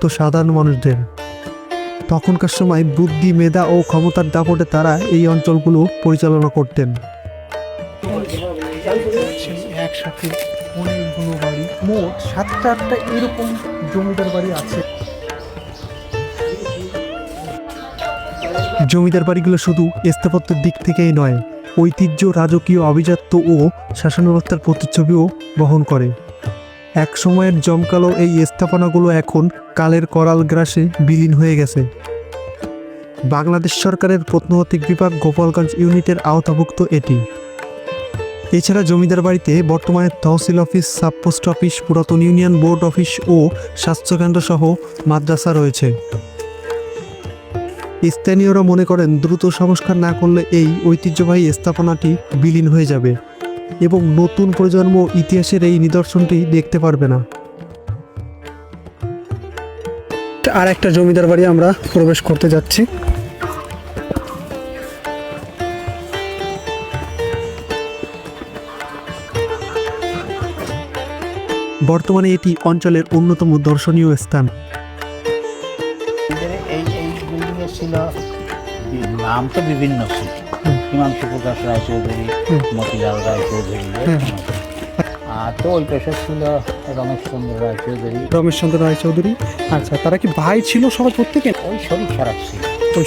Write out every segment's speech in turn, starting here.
থাকতো সাধারণ মানুষদের। তখনকার সময় বুদ্ধি মেধা ও ক্ষমতার দাপটে তারা এই অঞ্চলগুলো পরিচালনা করতেন। একসাথে অনেকগুলো বাড়ি মোট সাতটা আটটা এরকম জমিদার বাড়ি আছে। জমিদার বাড়িগুলো শুধু স্থাপত্যের দিক থেকেই নয় ঐতিহ্য রাজকীয় আভিজাত্য ও শাসন ব্যবস্থার প্রতিচ্ছবিও বহন করে। এক সময়ের জমকালো এই স্থাপনাগুলো এখন কালের করাল গ্রাসে বিলীন হয়ে গেছে। বাংলাদেশ সরকারের প্রত্নতাত্ত্বিক বিভাগ গোপালগঞ্জ ইউনিটের আওতাভুক্ত এটি। এছাড়া জমিদার বাড়িতে বর্তমানে তহসিল অফিস সাব পোস্ট অফিস, পুরাতন ইউনিয়ন বোর্ড অফিস ও স্বাস্থ্যকেন্দ্র সহ মাদ্রাসা রয়েছে। স্থানীয়রা মনে করেন দ্রুত সংস্কার না করলে এই ঐতিহ্যবাহী স্থাপনাটি বিলীন হয়ে যাবে। এবং নতুন প্রজন্ম ইতিহাসের এই নিদর্শনটি দেখতে পারবে না। আর একটা জমিদার বাড়ি আমরা প্রবেশ করতে যাচ্ছি। বর্তমানে এটি অঞ্চলের অন্যতম দর্শনীয় স্থান। নাম তো বিভিন্ন ছিল। হিমাংশু প্রকাশ রায়চৌধুরী। মতিলাল রায়চৌধুরী। আর তো ওই পেশা ছিল রমেশচন্দ্র রায়চৌধুরী রমেশচন্দ্র রায়চৌধুরী আচ্ছা তারা কি ভাই ছিল সবাই প্রত্যেকে? ওই শরীর খারাপ ছিল।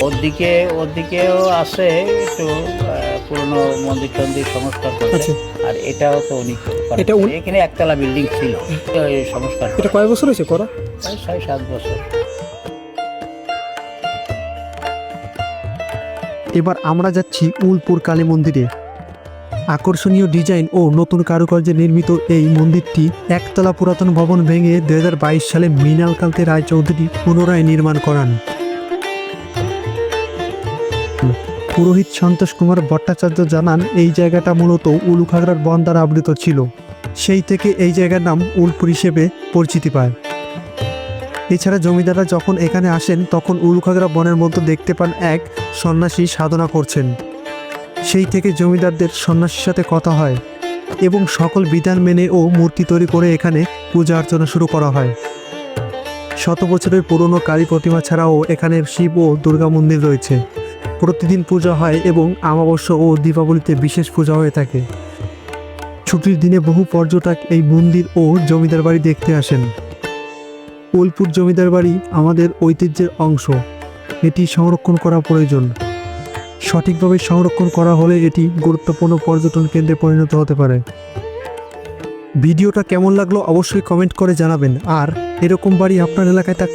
ওর দিকে ওর দিকেও আছে একটু পুরনো মন্দির টন্দির সংস্কার করছে আচ্ছা। আর এটাও তো উনি এটা এখানে একতলা বিল্ডিং ছিল। সংস্কার এটা কয় বছর হয়েছে করা? ছয় সাত বছর। এবার আমরা যাচ্ছি উলপুর কালী মন্দিরে। আকর্ষণীয় ডিজাইন ও নতুন কারুকার্যে নির্মিত এই মন্দিরটি একতলা পুরাতন ভবন ভেঙে দু হাজার বাইশ সালে মৃণাল কান্তি রায়চৌধুরী পুনরায় নির্মাণ করান। পুরোহিত সন্তোষ কুমার ভট্টাচার্য জানান, এই জায়গাটা মূলত উলুখাগড়ার বন দ্বারা আবৃত ছিল। সেই থেকে এই জায়গার নাম উলপুর হিসেবে পরিচিতি পায়। এছাড়া জমিদাররা যখন এখানে আসেন, তখন উলুখাগড়া বনের মধ্যে দেখতে পান এক সন্ন্যাসী সাধনা করছেন। সেই থেকে জমিদারদের সন্ন্যাসীর সাথে কথা হয় এবং সকল বিধান মেনে ও মূর্তি তৈরি করে এখানে পূজা অর্চনা শুরু করা হয়। শত বছরের পুরনো কালী প্রতিমা ছাড়াও এখানে শিব ও দুর্গা মন্দির রয়েছে। প্রতিদিন পূজা হয় এবং আমাবস্যা ও দীপাবলিতে বিশেষ পূজা হয়ে থাকে। ছুটির দিনে বহু পর্যটক এই মন্দির ও জমিদার বাড়ি দেখতে আসেন। উলপুর জমিদার বাড়ি আমাদের ঐতিহ্যের অংশ। এটি সংরক্ষণ করা প্রয়োজন। সঠিকভাবে সংরক্ষণ করা হলে এটি গুরুত্বপূর্ণ পর্যটন কেন্দ্রে পরিণত হতে পারে। ভিডিওটা কেমন লাগল অবশ্যই কমেন্ট করে জানাবেন। আর এরকম বাড়ি আপনার এলাকায় থাকলে